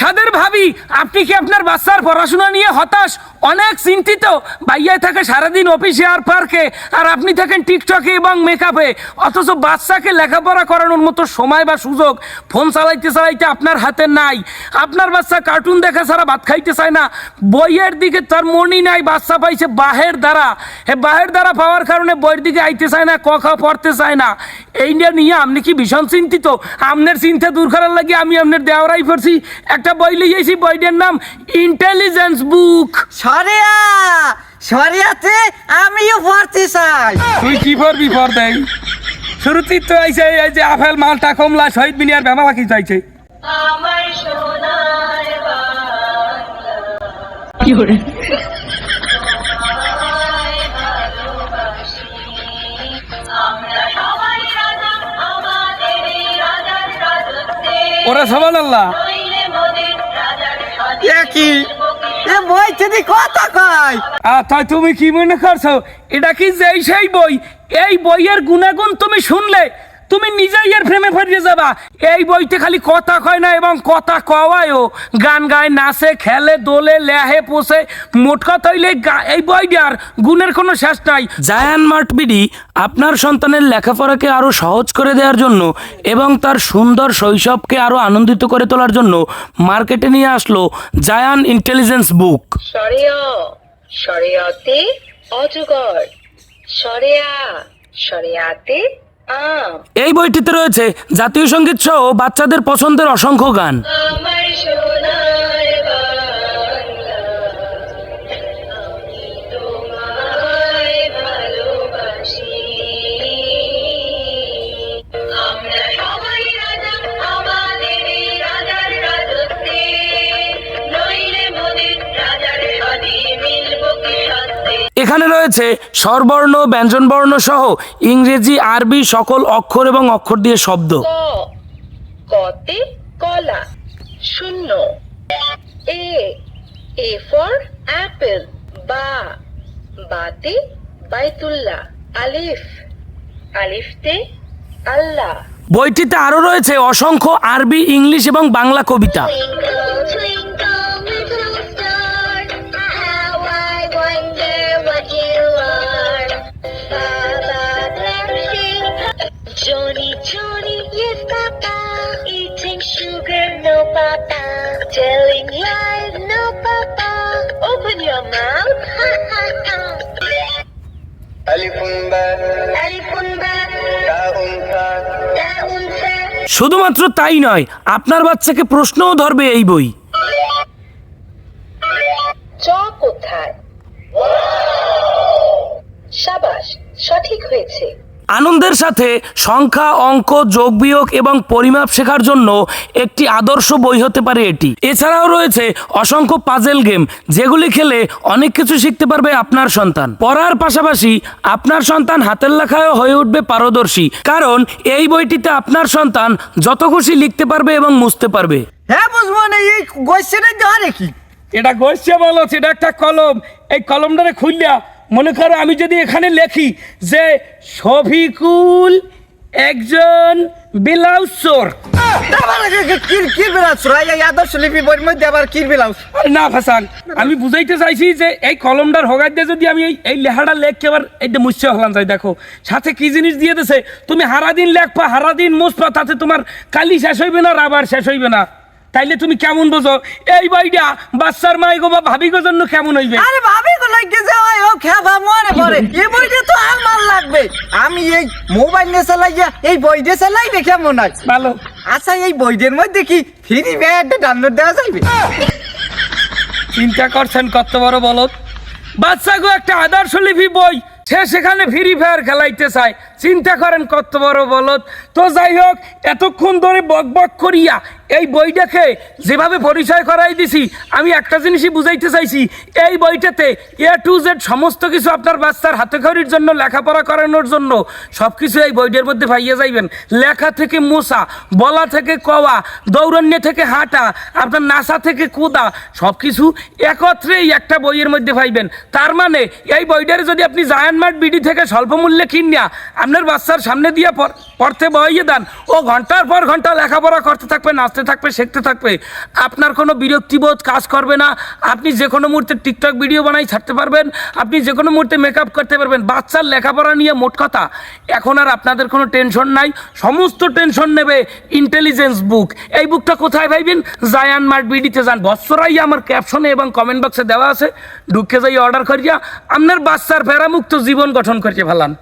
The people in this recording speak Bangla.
সাদের ভাবি, আপনি কি আপনার বাচ্চার পড়াশোনা নিয়ে হতাশ? অনেক চিন্তিত। বাইয়ায় থাকে সারাদিন অফিসে আর পার্কে, আর আপনি থাকেন টিকটকে এবং মেকআপে। অথচ বাচ্চাকে লেখাপড়া করানোর মতো সময় বা সুযোগ ফোন চালাইতে চালাইতে আপনার হাতে নাই। আপনার বাচ্চা কার্টুন দেখা ছাড়া ভাত খাইতে চায় না। বইয়ের দিকে তার মনই নাই, বাচ্চা পাইছে বাহের দ্বারা। হে, বাহের দ্বারা পাওয়ার কারণে বইয়ের দিকে আইতে চায় না কখা পড়তে চায় না। এই নিয়ে আপনি কি ভীষণ চিন্তিত? আপনার চিন্তা দূর করার লাগে আমি আপনার দেওয়ারাই পড়ছি একটা বই লিয়েছি বইটার নাম ইন্টেলিজেন্স বুক সরিয়া সরিয়াতে আমিও পড়তে চাই। তুই কি পড়বি পর দেই শুরুতেই তো আইছে এই যে আপেল মালটা কমলা শহীদ মিনিয়ার বেমা বাকি চাইছে আমার সোনার বাংলায় ভালোবাসি। আমরা সবাই রাজা, আমাদের এই রাজার রাজত্বে। ওরা সবান আল্লাহ। কি? এ বই যদি কথা কয়? আতা তুমি কি মনে করছ? এটা কি যেই সেই বই? এই বইয়ের গুণাগুণ তুমি শুনলে? তুমি নিজেই এর প্রেমে ফিরিয়ে যাবা। এই বইতে খালি কথা কয় না এবং কথা কওয়ায়ও। গান গায় নাচে খেলে দোলে লেহে পোষে মোট কথা হইলে গা- এই বইটার গুণের কোনো শেষ নাই। জায়ান মার্ট বিডি আপনার সন্তানের লেখাপড়াকে আরও সহজ করে দেওয়ার জন্য এবং তার সুন্দর শৈশবকে আরও আনন্দিত করে তোলার জন্য মার্কেটে নিয়ে আসলো জায়ান ইন্টেলিজেন্স বুক। সরেয়া সরেয়াতে অজগর। সরেয়া সরেয়াতে আম এই বইটিতে রয়েছে জাতীয় সংগীত সহ বাচ্চাদের পছন্দের অসংখ্য গান। এখানে রয়েছে স্বরবর্ণ ব্যঞ্জনবর্ণ সহ ইংরেজি আরবি সকল অক্ষর এবং অক্ষর দিয়ে শব্দ। কতে কলা শূন্য। এ এ ফর অ্যাপেল বা বাতে বাইতুল্লাহ আলিফ। আলিফতে আল্লাহ। বইটিতে আরও রয়েছে অসংখ্য আরবি ইংলিশ এবং বাংলা কবিতা। papa. Telling lies, no papa. Open your mouth, ha ha ha. Alifun ba. Alifun ba. Taun ta. Taun ta. শুধুমাত্র তাই নয় আপনার বাচ্চাকে প্রশ্নও ধরবে এই বই চ কোথায় সাবাস সঠিক হয়েছে আনন্দের সাথে সংখ্যা অঙ্ক যোগ বিয়োগ এবং পরিমাপ শেখার জন্য একটি আদর্শ বই হতে পারে এটি। এছাড়াও রয়েছে অসংখ্য পাজেল গেম যেগুলি খেলে অনেক কিছু শিখতে পারবে আপনার সন্তান। পড়ার পাশাপাশি আপনার সন্তান হাতের লেখায়ও হয়ে উঠবে পারদর্শী কারণ এই বইটিতে আপনার সন্তান যত খুশি লিখতে পারবে এবং মুছতে পারবে। হ্যাঁ বুঝব না এই এটা গইছে বলো এটা একটা কলম। এই কলমটারে খুললিয়া মনে করো আমি যদি এখানে লেখি যে শফিকুল একজন ব্লাউজ চোর। না ফাসান আমি বুঝাইতে চাইছি যে এই কলমটার হগাই দিয়ে যদি আমি এই লেখাটা লেখকে আবার এইটা মুছছে হলাম যাই দেখো। সাথে কি জিনিস দিয়ে দিছে? তুমি হারা দিন লেখপা হারা দিন মুছপা তাতে তোমার কালি শেষ হইবে না, রাবার শেষ হইবে না। তাইলে তুমি কেমন বোঝো? এই বইটা বাচ্চার মাই গো বা ভাবি গো জন্য কেমন হইবে? আরে ভাবি গো লাগে খেবা মনে পড়ে? এই বইটা তো আমার লাগবে। আমি এই মোবাইল নিয়ে চালাইয়া এই বইটা দেখে মনে হয়। ভালো। আচ্ছা এই বইটার মধ্যে কি ফ্রি ব্যাগটা ডাউনলোড দেওয়া যাবে চিন্তা করছেন কত বড় বলত বাচ্চাগো একটা আদর্শ লিপি বই সে সেখানে ফ্রি ফায়ার খেলাইতে চায়। চিন্তা করেন কত বড় বলত তো যাই হোক, এতক্ষণ ধরে বক বক করিয়া এই বইটাকে যেভাবে পরিচয় করাই দিছি, আমি একটা জিনিসই বুঝাইতে চাইছি, এই বইটাতে এ টু জেড সমস্ত কিছু আপনার বাচ্চার হাতে খড়ির জন্য, লেখাপড়া করানোর জন্য সব কিছু এই বইটার মধ্যে পাইয়ে যাইবেন। লেখা থেকে মোসা বলা থেকে কওয়া দৌড়ান্য থেকে হাঁটা, আপনার নাসা থেকে কোদা সব কিছু একত্রেই একটা বইয়ের মধ্যে পাইবেন। তার মানে এই বইটারে যদি আপনি জায়ান মার্ট বিডি থেকে স্বল্প মূল্যে কিনিয়া আপনার বাচ্চার সামনে দিয়ে পড়- পড়তে বইয়ে দেন। ও ঘণ্টার পর ঘণ্টা লেখাপড়া করতে থাকবে, নাচতে থাকবে, শিখতে থাকবে। আপনার কোনো বিরক্তিবোধ কাজ করবে না। আপনি যে কোনো মুহূর্তে টিকটক ভিডিও বানাই ছাড়তে পারবেন। আপনি যে কোনো মুহূর্তে মেকআপ করতে পারবেন। বাচ্চার লেখাপড়া নিয়ে মোট কথা, এখন আর আপনাদের কোনো টেনশন নাই। সমস্ত টেনশন নেবে ইন্টেলিজেন্স বুক এই বুকটা কোথায় ভাইবেন জায়ান মার্ট বিডিতে যান। বৎসরাই আমার ক্যাপশনে এবং কমেন্ট বক্সে দেওয়া আছে। ঢুকে যাই অর্ডার করিয়া। আপনার বাচ্চার প্যারামুক্ত জীবন গঠন করিয়ে ফেলান।